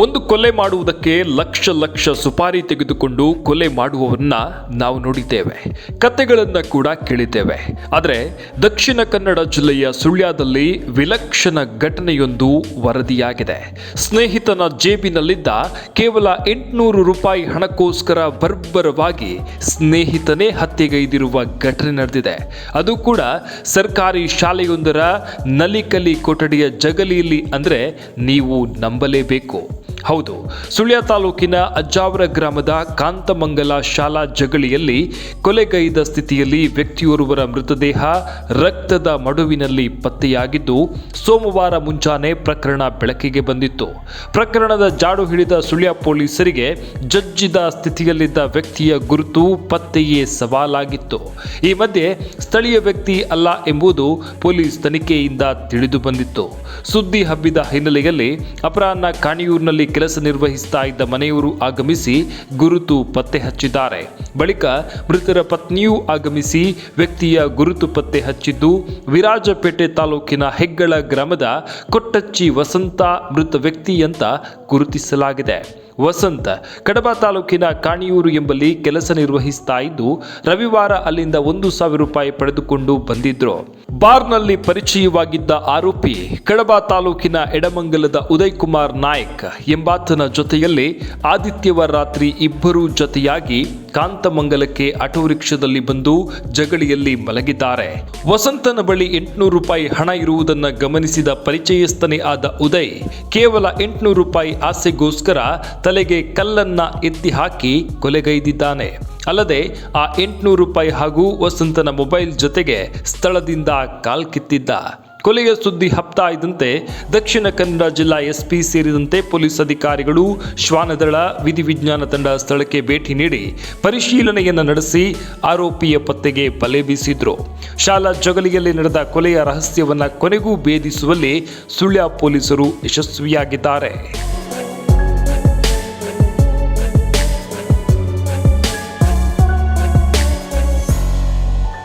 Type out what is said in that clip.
ಒಂದು ಕೊಲೆ ಮಾಡುವುದಕ್ಕೆ ಲಕ್ಷ ಲಕ್ಷ ಸುಪಾರಿ ತೆಗೆದುಕೊಂಡು ಕೊಲೆ ಮಾಡುವವನ್ನ ನಾವು ನೋಡಿದ್ದೇವೆ. ಕತೆಗಳನ್ನ ಕೂಡ ಕೇಳಿದ್ದೇವೆ. ಆದರೆ ದಕ್ಷಿಣ ಕನ್ನಡ ಜಿಲ್ಲೆಯ ಸುಳ್ಯದಲ್ಲಿ ವಿಲಕ್ಷಣ ಘಟನೆಯೊಂದು ವರದಿಯಾಗಿದೆ. ಸ್ನೇಹಿತನ ಜೇಬಿನಲ್ಲಿದ್ದ ಕೇವಲ ಎಂಟುನೂರು ರೂಪಾಯಿ ಹಣಕ್ಕೋಸ್ಕರ ಬರ್ಬರವಾಗಿ ಸ್ನೇಹಿತನೇ ಹತ್ಯೆಗೈದಿರುವ ಘಟನೆ ನಡೆದಿದೆ. ಅದು ಕೂಡ ಸರ್ಕಾರಿ ಶಾಲೆಯೊಂದರ ನಲಿಕಲಿ ಕೊಠಡಿಯ ಜಗಲಿಯಲ್ಲಿ ಅಂದರೆ ನೀವು ನಂಬಲೇಬೇಕು. ಹೌದು, ಸುಳ್ಯ ತಾಲೂಕಿನ ಅಜ್ಜಾವರ ಗ್ರಾಮದ ಕಾಂತಮಂಗಲ ಶಾಲಾ ಜಗಳಿಯಲ್ಲಿ ಕೊಲೆಗೈದ ಸ್ಥಿತಿಯಲ್ಲಿ ವ್ಯಕ್ತಿಯೋರ್ವರ ಮೃತದೇಹ ರಕ್ತದ ಮಡುವಿನಲ್ಲಿ ಪತ್ತೆಯಾಗಿದ್ದು, ಸೋಮವಾರ ಮುಂಜಾನೆ ಪ್ರಕರಣ ಬೆಳಕಿಗೆ ಬಂದಿತ್ತು. ಪ್ರಕರಣದ ಜಾಡು ಹಿಡಿದ ಸುಳ್ಯ ಪೊಲೀಸರಿಗೆ ಜಜ್ಜಿದ ಸ್ಥಿತಿಯಲ್ಲಿದ್ದ ವ್ಯಕ್ತಿಯ ಗುರುತು ಪತ್ತೆಯೇ ಸವಾಲಾಗಿತ್ತು. ಈ ಮಧ್ಯೆ ಸ್ಥಳೀಯ ವ್ಯಕ್ತಿ ಅಲ್ಲ ಎಂಬುದು ಪೊಲೀಸ್ ತನಿಖೆಯಿಂದ ತಿಳಿದು ಬಂದಿತ್ತು. ಸುದ್ದಿ ಹಬ್ಬಿದ ಹಿನ್ನೆಲೆಯಲ್ಲಿ ಅಪರಾಹ್ನ ಕಾಣಿಯೂರಿನಲ್ಲಿ ಕೆಲಸ ನಿರ್ವಹಿಸ್ತಾ ಇದ್ದ ಮನೆಯವರು ಆಗಮಿಸಿ ಗುರುತು ಪತ್ತೆ ಹಚ್ಚಿದ್ದಾರೆ. ಬಳಿಕ ಮೃತರ ಪತ್ನಿಯೂ ಆಗಮಿಸಿ ವ್ಯಕ್ತಿಯ ಗುರುತು ಪತ್ತೆ ಹಚ್ಚಿದ್ದು, ವಿರಾಜಪೇಟೆ ತಾಲೂಕಿನ ಹೆಗ್ಗಳ ಗ್ರಾಮದ ಕೊಟ್ಟಚ್ಚಿ ವಸಂತ ಮೃತ ವ್ಯಕ್ತಿ ಅಂತ ಗುರುತಿಸಲಾಗಿದೆ. ವಸಂತ ಕಡಬ ತಾಲೂಕಿನ ಕಾಣಿಯೂರು ಎಂಬಲ್ಲಿ ಕೆಲಸ ನಿರ್ವಹಿಸ್ತಾ ಇದ್ದು, ರವಿವಾರ ಅಲ್ಲಿಂದ ಒಂದು ಸಾವಿರ ರೂಪಾಯಿ ಪಡೆದುಕೊಂಡು ಬಂದಿದ್ರು. ಬಾರ್ನಲ್ಲಿ ಪರಿಚಯವಾಗಿದ್ದ ಆರೋಪಿ ಕಡಬ ತಾಲೂಕಿನ ಎಡಮಂಗಲದ ಉದಯ್ ಕುಮಾರ್ ನಾಯಕ್ ಎಂಬಾತನ ಜೊತೆಯಲ್ಲಿ ಆದಿತ್ಯವಾರ ರಾತ್ರಿ ಇಬ್ಬರೂ ಜೊತೆಯಾಗಿ ಕಾಂತಮಂಗಲಕ್ಕೆ ಆಟೋ ರಿಕ್ಷಾದಲ್ಲಿ ಬಂದು ಜಗಳಿಯಲ್ಲಿ ಮಲಗಿದ್ದಾರೆ. ವಸಂತನ ಬಳಿ ಎಂಟುನೂರು ರೂಪಾಯಿ ಹಣ ಇರುವುದನ್ನು ಗಮನಿಸಿದ ಪರಿಚಯಸ್ಥನೇ ಆದ ಉದಯ್ ಕೇವಲ ಎಂಟುನೂರು ರೂಪಾಯಿ ಆಸೆಗೋಸ್ಕರ ತಲೆಗೆ ಕಲ್ಲನ್ನ ಎತ್ತಿ ಹಾಕಿ ಕೊಲೆಗೈದಿದ್ದಾನೆ. ಅಲ್ಲದೆ ಆ ಎಂಟುನೂರು ರೂಪಾಯಿ ಹಾಗೂ ವಸಂತನ ಮೊಬೈಲ್ ಜೊತೆಗೆ ಸ್ಥಳದಿಂದ ಕಾಲ್ಕಿತ್ತಿದ್ದ ಕೊಲೆಯ ಸುದ್ದಿ ಹಪ್ತಾ ಇದ್ದಂತೆ ದಕ್ಷಿಣ ಕನ್ನಡ ಜಿಲ್ಲಾ ಎಸ್ಪಿ ಸೇರಿದಂತೆ ಪೊಲೀಸ್ ಅಧಿಕಾರಿಗಳು ಶ್ವಾನದಳ ವಿಧಿವಿಜ್ಞಾನ ತಂಡ ಸ್ಥಳಕ್ಕೆ ಭೇಟಿ ನೀಡಿ ಪರಿಶೀಲನೆಯನ್ನು ನಡೆಸಿ ಆರೋಪಿಯ ಪತ್ತೆಗೆ ಬಲೆ ಬೀಸಿದ್ರು. ಶಾಲಾ ಜಗಲಿಯಲ್ಲಿ ನಡೆದ ಕೊಲೆಯ ರಹಸ್ಯವನ್ನು ಕೊನೆಗೂ ಭೇದಿಸುವಲ್ಲಿ ಸುಳ್ಯ ಪೊಲೀಸರು ಯಶಸ್ವಿಯಾಗಿದ್ದಾರೆ.